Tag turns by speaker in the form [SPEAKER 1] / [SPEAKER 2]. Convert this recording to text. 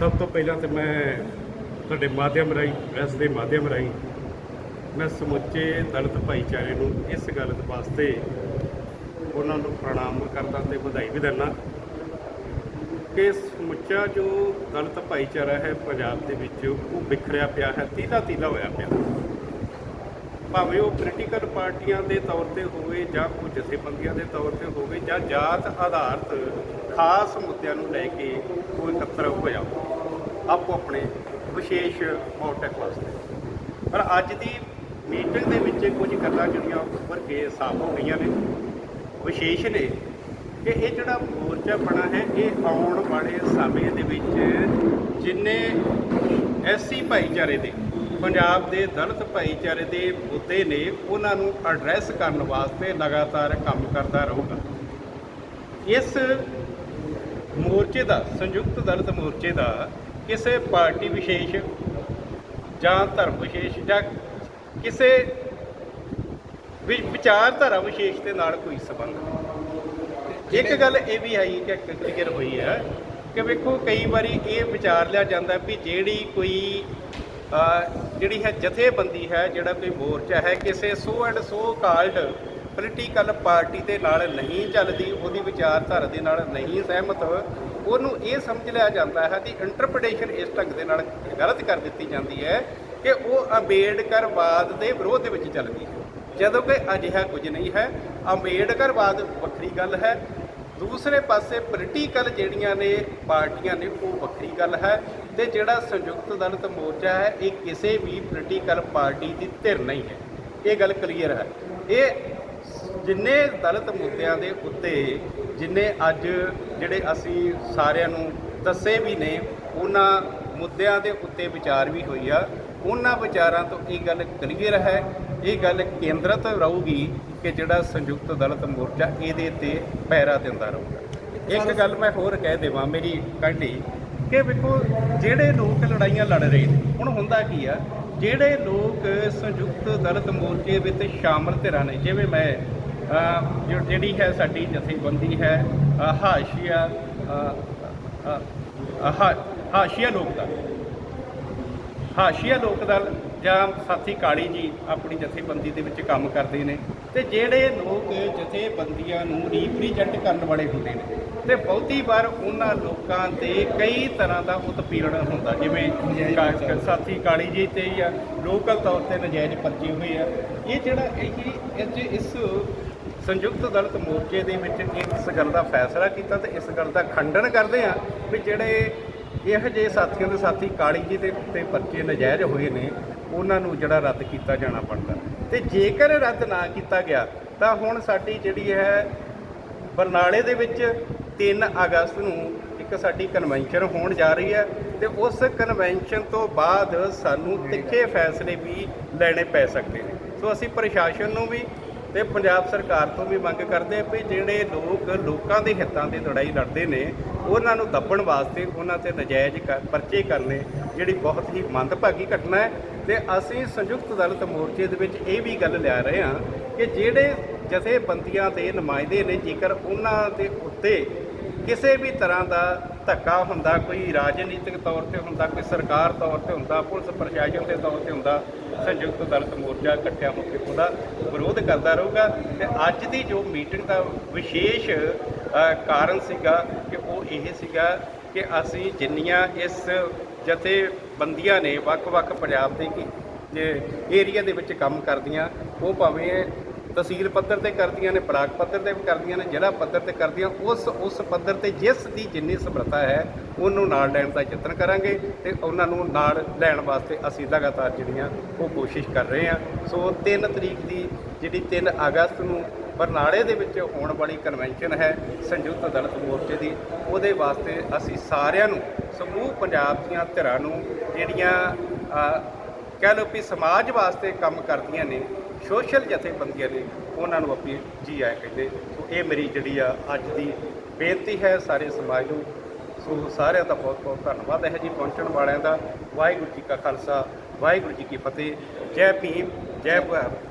[SPEAKER 1] ਸਭ ਤੋਂ ਪਹਿਲਾਂ ਤੇ ਮੈਂ ਤੁਹਾਡੇ ਮਾਧਿਅਮ ਰਾਹੀਂ, ਪ੍ਰੈਸ ਦੇ ਮਾਧਿਅਮ ਰਾਹੀਂ ਮੈਂ ਸਮੁੱਚੇ ਦਲਿਤ ਭਾਈਚਾਰੇ ਨੂੰ ਇਸ ਗੱਲ ਦੇ ਵਾਸਤੇ ਉਹਨਾਂ ਨੂੰ ਪ੍ਰਣਾਮ ਕਰਦਾ ਤੇ ਵਧਾਈ ਵੀ ਦਿੰਦਾ ਕਿ ਸਮੁੱਚਾ ਜੋ ਦਲਿਤ ਭਾਈਚਾਰਾ ਹੈ ਪੰਜਾਬ ਦੇ ਵਿੱਚ, ਉਹ ਵਿਖਰਿਆ ਪਿਆ ਹੈ ਤੀਲਾ ਤੀਲਾ ਹੋਇਆ ਪਿਆ। ਭਾਵੇਂ ਉਹ ਪੋਲੀਟੀਕਲ ਪਾਰਟੀਆਂ ਦੇ ਤੌਰ ਤੇ ਹੋਵੇ ਜਾਂ ਉਹ ਜਥੇਬੰਦੀਆਂ ਦੇ ਤੌਰ ਤੇ ਹੋਵੇ ਜਾਂ ਜਾਤ ਆਧਾਰਿਤ ਖਾਸ ਮੁੱਦਿਆਂ ਨੂੰ ਲੈ ਕੇ ਕੋਈ ਇਕੱਤਰ ਹੋਇਆ ਆਪੋ ਆਪਣੇ ਵਿਸ਼ੇਸ਼ ਮੋਟਿਵ ਵਾਸਤੇ। ਪਰ ਅੱਜ ਦੀ ਮੀਟਿੰਗ ਦੇ ਵਿੱਚ ਕੁਝ ਗੱਲਾਂ ਜਿਹੜੀਆਂ ਉੱਪਰ ਕੇ ਸਾਫ਼ ਹੋ ਗਈਆਂ ਨੇ, ਵਿਸ਼ੇਸ਼ ਨੇ ਕਿ ਇਹ ਜਿਹੜਾ ਮੋਰਚਾ ਬਣਾ ਹੈ, ਇਹ ਆਉਣ ਵਾਲੇ ਸਮੇਂ ਦੇ ਵਿੱਚ ਜਿੰਨੇ ਐਸੀ ਭਾਈਚਾਰੇ ਦੇ ਪੰਜਾਬ ਦੇ ਦਲਿਤ ਭਾਈਚਾਰੇ ਦੇ ਮੁੱਦੇ ਨੇ ਉਹਨਾਂ ਨੂੰ ਐਡਰੈਸ ਕਰਨ ਵਾਸਤੇ ਲਗਾਤਾਰ ਕੰਮ ਕਰਦਾ ਰਹੂਗਾ। ਇਸ ਮੋਰਚੇ ਦਾ ਸੰਯੁਕਤ ਦਲਿਤ ਮੋਰਚੇ ਦਾ ਕਿਸੇ ਪਾਰਟੀ ਵਿਸ਼ੇਸ਼ ਜਾਂ ਧਰਮ ਵਿਸ਼ੇਸ਼ ਜਾਂ ਕਿਸੇ ਵਿਚਾਰਧਾਰਾ ਵਿਸ਼ੇਸ਼ ਦੇ ਨਾਲ ਕੋਈ ਸੰਬੰਧ ਨਹੀਂ। ਇੱਕ ਗੱਲ ਇਹ ਵੀ ਆਈ ਕਿ ਕਲੀਅਰ ਹੋਈ ਹੈ ਕਿ ਵੇਖੋ ਕਈ ਵਾਰੀ ਇਹ ਵਿਚਾਰ ਲਿਆ ਜਾਂਦਾ ਵੀ ਜਿਹੜੀ ਕੋਈ ਜਿਹੜੀ ਹੈ ਜਥੇਬੰਦੀ ਹੈ, ਜਿਹੜਾ ਕੋਈ ਮੋਰਚਾ ਹੈ, ਕਿਸੇ so and so called political party ਦੇ ਨਾਲ ਨਹੀਂ ਚੱਲਦੀ, ਉਹਦੀ ਵਿਚਾਰਧਾਰਾ ਦੇ ਨਾਲ ਨਹੀਂ ਸਹਿਮਤ, ਉਹਨੂੰ ਇਹ ਸਮਝ ਲਿਆ ਜਾਂਦਾ ਹੈ ਕਿ ਇੰਟਰਪ੍ਰੀਟੇਸ਼ਨ ਇਸ ਢੰਗ ਦੇ ਨਾਲ ਗਲਤ ਕਰ ਦਿੱਤੀ ਜਾਂਦੀ ਹੈ ਕਿ ਉਹ ਅੰਬੇਡਕਰਵਾਦ ਦੇ ਵਿਰੋਧ ਦੇ ਵਿੱਚ ਚੱਲਦੀ ਹੈ। ਜਦੋਂ ਕਿ ਅਜਿਹਾ ਕੁਝ ਨਹੀਂ ਹੈ, ਅੰਬੇਡਕਰਵਾਦ ਵੱਖਰੀ ਗੱਲ ਹੈ ਦੂਸਰੇ ਪਾਸੇ ਪੋਲੀਟੀਕਲ ਜਿਹੜੀਆਂ ਨੇ ਪਾਰਟੀਆਂ ਨੇ, ਉਹ ਵੱਖਰੀ ਗੱਲ ਹੈ ਤੇ ਜਿਹੜਾ ਸੰਯੁਕਤ ਦਲਿਤ ਮੋਰਚਾ ਹੈ, ਇਹ ਕਿਸੇ ਵੀ ਪੋਲੀਟੀਕਲ ਪਾਰਟੀ ਦੀ ਧਿਰ ਨਹੀਂ ਹੈ। ਇਹ ਗੱਲ ਕਲੀਅਰ ਹੈ। ਇਹ ਜਿੰਨੇ ਦਲਿਤ ਮੁੱਦਿਆਂ ਦੇ ਉੱਤੇ ਜਿੰਨੇ ਅੱਜ ਜਿਹੜੇ ਅਸੀਂ ਸਾਰਿਆਂ ਨੂੰ ਦੱਸੇ ਵੀ ਨੇ, ਉਹਨਾਂ ਮੁੱਦਿਆਂ ਦੇ ਉੱਤੇ ਵਿਚਾਰ ਵੀ ਹੋਈ ਆ, ਉਹਨਾਂ ਵਿਚਾਰਾਂ ਤੋਂ ਇਹ ਗੱਲ ਕਲੀਅਰ ਹੈ ਇਹ ਗੱਲ ਕੇਂਦਰਤ ਰਹੂਗੀ ਕਿ ਜਿਹੜਾ ਸੰਯੁਕਤ ਦਲਿਤ ਮੋਰਚਾ ਇਹਦੇ ਤੇ ਪਹਿਰਾ ਦਿੰਦਾ ਰਹੂਗਾ। ਇੱਕ ਗੱਲ ਮੈਂ ਹੋਰ ਕਹਿ ਦੇਵਾਂ ਮੇਰੀ ਕਾਢੀ ਕਿ ਵੇਖੋ ਜਿਹੜੇ ਲੋਕ ਲੜਾਈਆਂ ਲੜ ਰਹੇ ਨੇ ਹੁਣ ਹੁੰਦਾ ਕੀ ਆ? ਜਿਹੜੇ ਲੋਕ ਸੰਯੁਕਤ ਦਲਿਤ ਮੋਰਚੇ ਵਿੱਚ ਸ਼ਾਮਲ ਧਿਰਾਂ ਨੇ ਜਿਵੇਂ ਮੈਂ ਜਿਹੜੀ ਹੈ ਸਾਡੀ ਜਥੇਬੰਦੀ ਹੈ ਹਾਸ਼ੀਆ ਹਾਸ਼ੀਆ ਲੋਕ ਦਲ। ਹਾਸ਼ੀਆ ਲੋਕ ਦਲ ਜਾਂ ਸਾਥੀ ਕਾਲੀ ਜੀ ਆਪਣੀ ਜਥੇਬੰਦੀ ਦੇ ਵਿੱਚ ਕੰਮ ਕਰਦੇ ਨੇ ਤੇ ਜਿਹੜੇ ਲੋਕ ਜਥੇਬੰਦੀਆਂ ਨੂੰ ਰੀਪ੍ਰੈਜ਼ੈਂਟ ਕਰਨ ਵਾਲੇ ਹੁੰਦੇ ਨੇ ਤੇ ਬਹੁਤੀ ਵਾਰ ਉਹਨਾਂ ਲੋਕਾਂ ਤੇ ਕਈ ਤਰ੍ਹਾਂ ਦਾ ਉਤਪੀੜਨ ਹੁੰਦਾ ਜਿਵੇਂ ਸਾਥੀ ਕਾਲੀ ਜੀ ਤੇ ਜਾਂ ਲੋਕਲ ਤੌਰ ਤੇ ਨਜਾਇਜ਼ ਪਰਚੇ ਹੋਏ ਆ। ਇਹ ਜਿਹੜਾ ਇਹ ਇਸ ਸੰਯੁਕਤ ਦਲਿਤ ਮੋਰਚੇ ਦੇ ਵਿੱਚ ਇਸ ਗੱਲ ਦਾ ਫੈਸਲਾ ਕੀਤਾ ਤੇ ਇਸ ਗੱਲ ਦਾ ਖੰਡਨ ਕਰਦੇ ਆ ਵੀ ਜਿਹੜੇ ਇਹੋ ਜਿਹੇ ਸਾਥੀਆਂ ਦੇ ਸਾਥੀ ਕਾਲੀ ਜੀ ਦੇ ਉੱਤੇ ਪਰਚੇ ਨਜਾਇਜ਼ ਹੋਏ ਨੇ, ਉਹਨਾਂ ਨੂੰ ਜਿਹੜਾ ਰੱਦ ਕੀਤਾ ਜਾਣਾ ਬਣਦਾ ਤੇ ਜੇਕਰ ਰੱਦ ਨਾ ਕੀਤਾ ਗਿਆ, ਤਾਂ ਹੁਣ ਸਾਡੀ ਜਿਹੜੀ ਹੈ ਬਰਨਾਲੇ ਦੇ ਵਿੱਚ 3 ਅਗਸਤ ਨੂੰ ਇੱਕ ਸਾਡੀ ਕਨਵੈਨਸ਼ਨ ਹੋਣ ਜਾ ਰਹੀ ਹੈ ਤੇ ਉਸ ਕਨਵੈਨਸ਼ਨ ਤੋਂ ਬਾਅਦ ਸਾਨੂੰ ਤਿੱਖੇ ਫੈਸਲੇ ਵੀ ਲੈਣੇ ਪੈ ਸਕਦੇ ਨੇ। ਸੋ ਅਸੀਂ ਪ੍ਰਸ਼ਾਸਨ ਨੂੰ ਵੀ ਤੇ ਪੰਜਾਬ ਸਰਕਾਰ ਤੋਂ ਵੀ ਮੰਗ ਕਰਦੇ ਵੀ ਜਿਹੜੇ ਲੋਕ ਲੋਕਾਂ ਦੇ ਹਿੱਤਾਂ ਦੀ ਲੜਾਈ ਲੜਦੇ ਨੇ, ਉਹਨਾਂ ਨੂੰ ਦੱਬਣ ਵਾਸਤੇ ਉਹਨਾਂ ਤੇ ਨਜਾਇਜ਼ ਕ- ਪਰਚੇ ਕਰਨੇ ਜਿਹੜੀ ਬਹੁਤ ਹੀ ਮੰਦਭਾਗੀ ਘਟਨਾ ਹੈ। ਤੇ ਅਸੀਂ ਸੰਯੁਕਤ ਦਲਿਤ ਮੋਰਚੇ ਦੇ ਵਿੱਚ ਇਹ ਵੀ ਗੱਲ ਲਿਆ ਰਹੇ ਹਾਂ ਕਿ ਜਿਹੜੇ ਜਥੇਬੰਦੀਆਂ ਦੇ ਨੁਮਾਇੰਦੇ ਨੇ, ਜੇਕਰ ਉਹਨਾਂ ਦੇ ਉੱਤੇ ਕਿਸੇ ਵੀ ਤਰ੍ਹਾਂ ਦਾ ਧੱਕਾ ਹੁੰਦਾ, ਕੋਈ ਰਾਜਨੀਤਿਕ ਤੌਰ ਤੇ ਹੁੰਦਾ, ਕੋਈ ਸਰਕਾਰ ਤੌਰ ਤੇ ਹੁੰਦਾ, ਪੁਲਿਸ ਪ੍ਰਸ਼ਾਸਨ ਦੇ ਤੌਰ ਤੇ ਹੁੰਦਾ ਸੰਯੁਕਤ ਦਲਿਤ ਮੋਰਚਾ ਇਕੱਠਿਆਂ ਹੋ ਕੇ ਉਹਦਾ ਵਿਰੋਧ ਕਰਦਾ ਰਹੂਗਾ ਤੇ ਅੱਜ ਦੀ ਜੋ ਮੀਟਿੰਗ ਦਾ ਵਿਸ਼ੇਸ਼ ਕਾਰਨ ਸੀਗਾ ਕਿ ਉਹ ਇਹ ਸੀਗਾ ਕਿ ਅਸੀਂ ਜਿੰਨੀਆਂ ਇਸ ਜਥੇਬੰਦੀਆਂ ਨੇ ਵੱਖ-ਵੱਖ ਪੰਜਾਬ ਦੇ ਕੀ ਏਰੀਆ ਦੇ ਵਿੱਚ ਕੰਮ ਕਰਦੀਆਂ, ਉਹ ਭਾਵੇਂ ਤਹਿਸੀਲ ਪੱਧਰ ਤੇ ਕਰਦੀਆਂ ਨੇ, ਬਲਾਕ ਪੱਧਰ ਤੇ ਵੀ ਕਰਦੀਆਂ ਨੇ, ਜ਼ਿਲ੍ਹਾ ਪੱਧਰ ਤੇ ਕਰਦੀਆਂ, ਉਸ ਉਸ ਪੱਧਰ ਤੇ ਜਿਸ ਦੀ ਜਿੰਨੀ ਸਮਰੱਥਾ ਹੈ, ਉਹਨੂੰ ਨਾਲ ਲੈਣ ਦਾ ਯਤਨ ਕਰਾਂਗੇ ਤੇ ਉਹਨਾਂ ਨੂੰ ਨਾਲ ਲੈਣ ਵਾਸਤੇ ਅਸੀਂ ਲਗਾਤਾਰ ਜਿਹੜੀਆਂ ਉਹ ਕੋਸ਼ਿਸ਼ ਕਰ ਰਹੇ ਹਾਂ। ਸੋ 3 ਤਰੀਕ ਦੀ ਜਿਹੜੀ 3 ਅਗਸਤ ਨੂੰ ਬਰਨਾਲੇ ਦੇ ਵਿੱਚ ਹੋਣ ਵਾਲੀ ਕਨਵੈਨਸ਼ਨ ਹੈ ਸੰਯੁਕਤ ਦਲਿਤ ਮੋਰਚੇ ਦੀ, ਉਹਦੇ ਵਾਸਤੇ ਅਸੀਂ ਸਾਰਿਆਂ ਨੂੰ, ਸਮੂਹ ਪੰਜਾਬ ਦੀਆਂ ਧਿਰਾਂ ਨੂੰ ਜਿਹੜੀਆਂ ਕਹਿ ਲਓ ਵੀ ਸਮਾਜ ਵਾਸਤੇ ਕੰਮ ਕਰਦੀਆਂ ਨੇ ਸੋਸ਼ਲ ਜਥੇਬੰਦੀਆਂ ਨੇ ਉਹਨਾਂ ਨੂੰ ਆਪਣੀ ਜੀ ਆਇਆ ਕਹਿੰਦੇ, ਸੋ ਇਹ ਮੇਰੀ ਜਿਹੜੀ ਆ ਅੱਜ ਦੀ ਬੇਨਤੀ ਹੈ ਸਾਰੇ ਸਮਾਜ ਨੂੰ, ਸੋ ਸਾਰਿਆਂ ਦਾ ਬਹੁਤ ਬਹੁਤ ਧੰਨਵਾਦ ਹੈ ਜੀ ਪਹੁੰਚਣ ਵਾਲਿਆਂ ਦਾ। ਵਾਹਿਗੁਰੂ ਜੀ ਕਾ ਖਾਲਸਾ, ਵਾਹਿਗੁਰੂ ਜੀ ਕੀ ਫਤਿਹ। ਜੈ ਭੀਮ, ਜੈ ਭਾਰਤ।